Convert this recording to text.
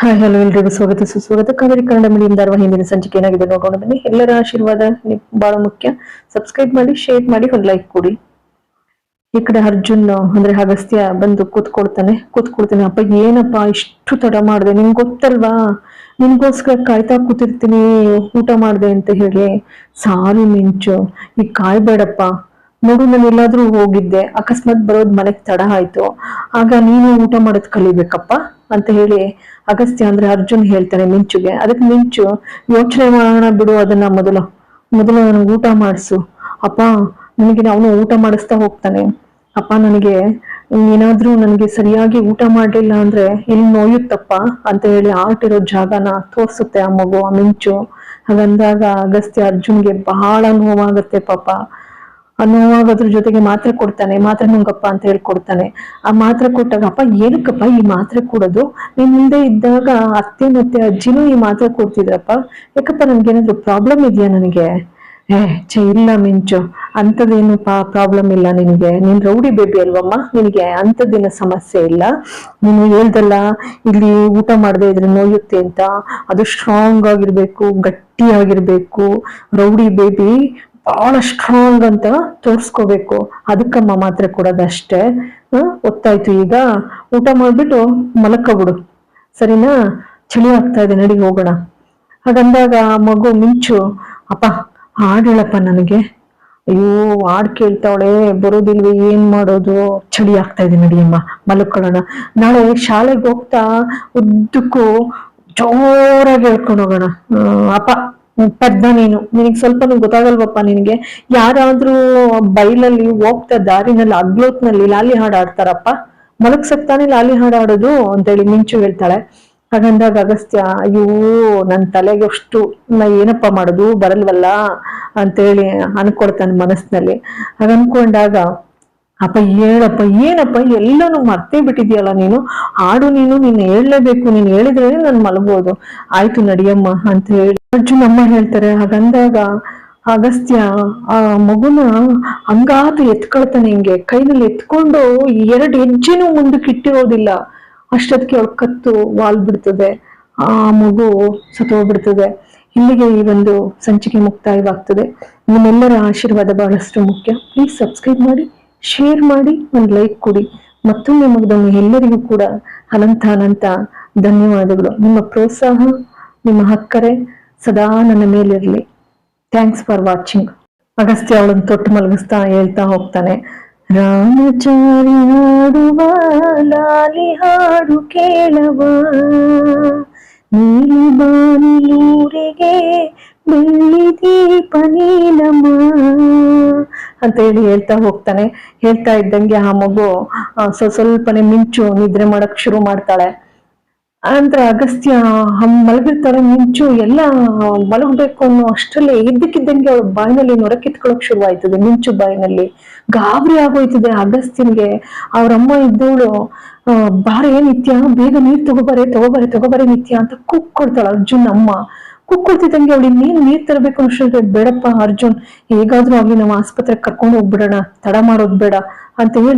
Hi hello ಎಲ್ರಿಗೂ ಸ್ವಾಗತ. ಸುಸ್ವಾಗತ. ಕಾವೇರಿ ಕನ್ನಡ ಮೀಡಿಯಂ ಧಾರವಾಹಿ ಹಿಂದಿನ ಸಂಚಿಕೆ ಏನಾಗಿದೆ ನೋಡೋಣ ಬನ್ನಿ. ಎಲ್ಲರ ಆಶೀರ್ವಾದ ಬಹಳ ಮುಖ್ಯ. ಸಬ್ಸ್ಕ್ರೈಬ್ ಮಾಡಿ ಶೇರ್ ಮಾಡಿ, ಒಂದು ಲೈಕ್ ಕೊಡಿ. ಈ ಕಡೆ ಅರ್ಜುನ್, ಅಂದ್ರೆ ಅಗಸ್ತ್ಯ ಬಂದು ಕೂತ್ಕೊಳ್ತಾನೆ. ಕೂತ್ಕೊಳ್ತಾನೆ, ಅಪ್ಪ, ಏನಪ್ಪ ಇಷ್ಟು ತಡ ಮಾಡಿದೆ? ನಿಂಗೆ ಗೊತ್ತಲ್ವಾ? ನಿನ್ಗೋಸ್ಕರ ಕಾಯ್ತಾ ಕೂತಿರ್ತೀನಿ. ಊಟ ಮಾಡಿದೆ, ಅಂತ ಹೇಳಿ ಸಾರಿ ಮಿಂಚು. ಈಗ ಕಾಯ್ಬೇಡಪ್ಪ. ನೋಡು, ನಾನು ಎಲ್ಲಾದ್ರೂ ಹೋಗಿದ್ದೆ. ಅಕಸ್ಮಾತ್ ಬರೋದ್ ಮನೆಗ್ ತಡ ಆಯ್ತು. ಆಗ ನೀನು ಊಟ ಮಾಡೋದ್ ಕಲಿಬೇಕಪ್ಪ? ಅಂತ ಹೇಳಿ ಅಗಸ್ತ್ಯ ಅಂದ್ರೆ ಅರ್ಜುನ್ ಹೇಳ್ತಾನೆ ಮಿಂಚುಗೆ. ಅದಕ್ಕೆ ಮಿಂಚು, ಯೋಚನೆ ಮಾಡೋಣ ಬಿಡು, ಅದನ್ನ ಮೊದಲು. ಮೊದಲು ನನಗೆ ಊಟ ಮಾಡಿಸು. ಅಪ್ಪ, ನನಗೆ ಅವನು ಊಟ ಮಾಡಿಸ್ತಾ ಹೋಗ್ತಾನೆ. ಅಪ್ಪ, ನನಗೆ ಏನಾದ್ರೂ ನನಗೆ ಸರಿಯಾಗಿ ಊಟ ಮಾಡಲಿಲ್ಲ ಅಂದ್ರೆ ಇಲ್ಲಿ ನೋಯುತ್ತಪ್ಪ? ಅಂತ ಹೇಳಿ ಆಟಿರೋ ಜಾಗನ ತೋರ್ಸುತ್ತೆ ಆ ಮಗು, ಆ ಮಿಂಚು. ಹಾಗಂದಾಗ ಅಗಸ್ತ್ಯ ಅರ್ಜುನ್ಗೆ ಬಹಳ ನೋವಾಗುತ್ತೆ ಪಾಪ. ಆ ಅದ್ರ ಜೊತೆಗೆ ಮಾತ್ರೆ ಕೊಡ್ತಾನೆ, ಮಾತ್ರೆ ನುಂಗಪ್ಪ ಅಂತ ಹೇಳಿ ಕೊಡ್ತಾನೆ. ಆ ಮಾತ್ರೆ ಕೊಟ್ಟಾಗ ಅಪ್ಪ ಏನಕ್ಕಪ್ಪ ಈ ಮಾತ್ರೆ ಕೊಡೋದು? ನೀನ್ ಮುಂದೆ ಇದ್ದಾಗ ಅತ್ತೆ ಮತ್ತೆ ಅಜ್ಜಿನೂ ಈ ಮಾತ್ರೆ ಕೊಡ್ತಿದ್ರಪ್ಪ. ಯಾಕಪ್ಪ ನನ್ಗೇನಾದ್ರು ಪ್ರಾಬ್ಲಮ್ ಇದೆಯಾ ನನಗೆ? ಏ ಚ ಇಲ್ಲ ಮಿಂಚು. ಅಂಥದ್ದೇನು ಪಾ ಪ್ರಾಬ್ಲಮ್ ಇಲ್ಲ ನಿನಗೆ. ನೀನ್ ರೌಡಿ ಬೇಬಿ ಅಲ್ವಮ್ಮ? ನಿನಗೆ ಅಂಥದ್ದೇನು ಸಮಸ್ಯೆ ಇಲ್ಲ? ನೀನು ಹೇಳ್ದಲ್ಲ, ಇಲ್ಲಿ ಊಟ ಮಾಡದೆ ಇದ್ರೆ ನೋಯುತ್ತೆ ಅಂತ. ಅದು ಸ್ಟ್ರಾಂಗ್ ಆಗಿರ್ಬೇಕು, ಗಟ್ಟಿಯಾಗಿರ್ಬೇಕು. ರೌಡಿ ಬೇಬಿ ಬಹಳ ಸ್ಟ್ರಾಂಗ್ ಅಂತ ತೋರಿಸ್ಕೋಬೇಕು. ಅದಕ್ಕಮ್ಮ ಮಾತ್ರೆ ಕೊಡೋದಷ್ಟೇ. ಗೊತ್ತಾಯ್ತು ಈಗ ಊಟ ಮಾಡ್ಬಿಟ್ಟು ಬಿಡು. ಸರಿನಾ? ಚಳಿ ಆಗ್ತಾ ಇದೆ, ನಡಿಗೆ ಹೋಗೋಣ. ಹಾಗಂದಾಗ ಮಗು ಮಿಂಚು, ಅಪ್ಪ, ಹಾಡ್ ನನಗೆ. ಅಯ್ಯೋ, ಹಾಡ್ ಕೇಳ್ತಾವಳೆ. ಬರೋದಿಲ್ವೇ, ಏನ್ ಮಾಡೋದು? ಚಳಿ ಆಗ್ತಾ ಇದೆ ನಡಿಯಮ್ಮ ಮಲ್ಕೊಳ್ಳೋಣ ನಾಳೆ ಶಾಲೆಗೆ ಹೋಗ್ತಾ ಉದ್ದಕ್ಕೂ ಜೋರಾಗಿ ಹೇಳ್ಕೊಂಡು ಹೋಗೋಣ. ಅಪ್ಪ ಪದ್ಮ ನೀನು. ನಿನಗೆ ಸ್ವಲ್ಪ ಗೊತ್ತಾಗಲ್ವಪ್ಪ ನಿನಗೆ? ಯಾರಾದ್ರೂ ಬೈಲಲ್ಲಿ ಹೋಗ್ತಾ ದಾರಿನಲ್ಲಿ, ಅಗ್ಲೋತ್ನಲ್ಲಿ ಲಾಲಿ ಹಾಡು ಆಡ್ತಾರಪ್ಪ ಮಲಗ್ಸಕ್ ತಾನೇ ಲಾಲಿ ಹಾಡು ಆಡೋದು ಅಂತೇಳಿ ಮಿಂಚು ಹೇಳ್ತಾಳೆ. ಹಾಗಂದಾಗ ಅಗಸ್ತ್ಯ, ಅಯ್ಯೋ, ನನ್ ತಲೆಗೆ ಅಷ್ಟು ನಾ ಏನಪ್ಪ ಮಾಡೋದು? ಬರಲ್ವಲ್ಲ? ಅಂತೇಳಿ ಅನ್ಕೊಡ್ತಾನೆ ಮನಸ್ಸಿನಲ್ಲಿ ಹಾಗನ್ಕೊಂಡಾಗ ಅಪ್ಪ ಹೇಳಪ್ಪ, ಏನಪ್ಪ, ಎಲ್ಲನೂ ಮರ್ತೇ ಬಿಟ್ಟಿದ್ಯಲ್ಲ ನೀನು? ಹಾಡು ನೀನು ನೀನು ಹೇಳಲೇಬೇಕು. ನೀನು ಹೇಳಿದ್ರೆ ನಾನು ಮಲಗೋದು ಆಯ್ತು ನಡಿಯಮ್ಮ ಅಂತ ಹೇಳಿ ಅರ್ಜುನ್ ಅಮ್ಮ ಹೇಳ್ತಾರೆ, ಹಾಗಂದಾಗ ಅಗಸ್ತ್ಯ, ಆ ಮಗುನ ಹಂಗಾತು ಎತ್ಕೊಳ್ತಾನೆ ಹಿಂಗೆ. ಕೈನಲ್ಲಿ ಎತ್ಕೊಂಡು ಎರಡು ಹೆಜ್ಜೆನೂ ಮುಂದಕ್ಕೆ ಇಟ್ಟಿರೋದಿಲ್ಲ ಅಷ್ಟೊತ್ತಿಗೆ ಅವಳು ಕತ್ತು ವಾಲ್ ಬಿಡ್ತದೆ. ಆ ಮಗು ಸತ್ತೋಗ್ಬಿಡ್ತದೆ. ಇಲ್ಲಿಗೆ ಈ ಒಂದು ಸಂಚಿಕೆ ಮುಕ್ತಾಯವಾಗ್ತದೆ. ನಿಮ್ಮೆಲ್ಲರ ಆಶೀರ್ವಾದ ಬಹಳಷ್ಟು ಮುಖ್ಯ. ಪ್ಲೀಸ್ ಸಬ್ಸ್ಕ್ರೈಬ್ ಮಾಡಿ. ಶೇರ್ ಮಾಡಿ ಒಂದು ಲೈಕ್ ಕೊಡಿ. ಮತ್ತೊಮ್ಮೆ ಮಗದೊಮ್ಮೆ ಎಲ್ಲರಿಗೂ ಕೂಡ ಅನಂತ ಅನಂತ ಧನ್ಯವಾದಗಳು. ನಿಮ್ಮ ಪ್ರೋತ್ಸಾಹ, ನಿಮ್ಮ ಹಕ್ಕರೆ ಸದಾ ನನ್ನ ಮೇಲಿರಲಿ. ಥ್ಯಾಂಕ್ಸ್ ಫಾರ್ ವಾಚಿಂಗ್ ಅಗಸ್ತ್ಯ ಅವಳನ್ನು ತೊಟ್ಟು ಮಲಗಿಸ್ತಾ ಹೇಳ್ತಾ ಹೋಗ್ತಾನೆ. ರಾಮಚಾರಿ ಹಾಡುವ, ಲಾಲಿ ಹಾಡು ಕೇಳವ. ನೀಲಿ ಬಾನಿಲೂರಿಗೆ ಬೆಳ್ಳಿ ದೀಪ ನೀಲಮ್ಮ ಅಂತ ಹೇಳಿ ಹೇಳ್ತಾ ಹೋಗ್ತಾನೆ. ಹೇಳ್ತಾ ಇದ್ದಂಗೆ ಆ ಮಗು ಸ್ವಲ್ಪನೆ ಸ್ವ ಸ್ವಲ್ಪನೇ ಮಿಂಚು, ನಿದ್ರೆ ಮಾಡಕ್ ಶುರು ಮಾಡ್ತಾಳೆ. ಅಂದ್ರೆ ಅಗಸ್ತ್ಯ ಮಲಗಿರ್ತಾರೆ ಮಿಂಚು, ಎಲ್ಲ ಮಲಗಬೇಕು ಅನ್ನೋ ಅಷ್ಟರಲ್ಲೇ ಇದ್ದಕ್ಕಿದ್ದಂಗೆ ಅವಳ ಬಾಯಿನಲ್ಲಿ ನೊರ ಕಿತ್ಕೊಳಕ್ ಶುರು ಆಯ್ತದೆ ಮಿಂಚು ಬಾಯಿನಲ್ಲಿ. ಗಾಬರಿ ಆಗೋಯ್ತದೆ ಅಗಸ್ತ್ಯನ್ಗೆ. ಅವ್ರಮ್ಮ ಇದ್ದವಳು ಬಾರೆ ನಿತ್ಯ, ಬೇಗ ನೀರ್ ತಗೋಬಾರೆ ತಗೋಬಾರೆ ತಗೋಬಾರೆ ನಿತ್ಯ ಅಂತ ಕೂಗ್ಕೊಡ್ತಾಳ ಅರ್ಜುನ್ ಅಮ್ಮ. ಕೂಗ್ಕೊಳ್ತಿದ್ದಂಗೆ ಅವಳು ಇನ್ನೇನು ನೀರ್ ತರಬೇಕು ಅನ್ಸುತ್ತೆ ಬೇಡಪ್ಪ ಅರ್ಜುನ್. ಹೇಗಾದ್ರೂ ಆಗ್ಲಿ, ನಾವು ಆಸ್ಪತ್ರೆಗೆ ಕರ್ಕೊಂಡು ಹೋಗ್ಬಿಡೋಣ. ತಡ ಮಾಡೋದ್ ಬೇಡ ಅಂತ ಹೇಳಿ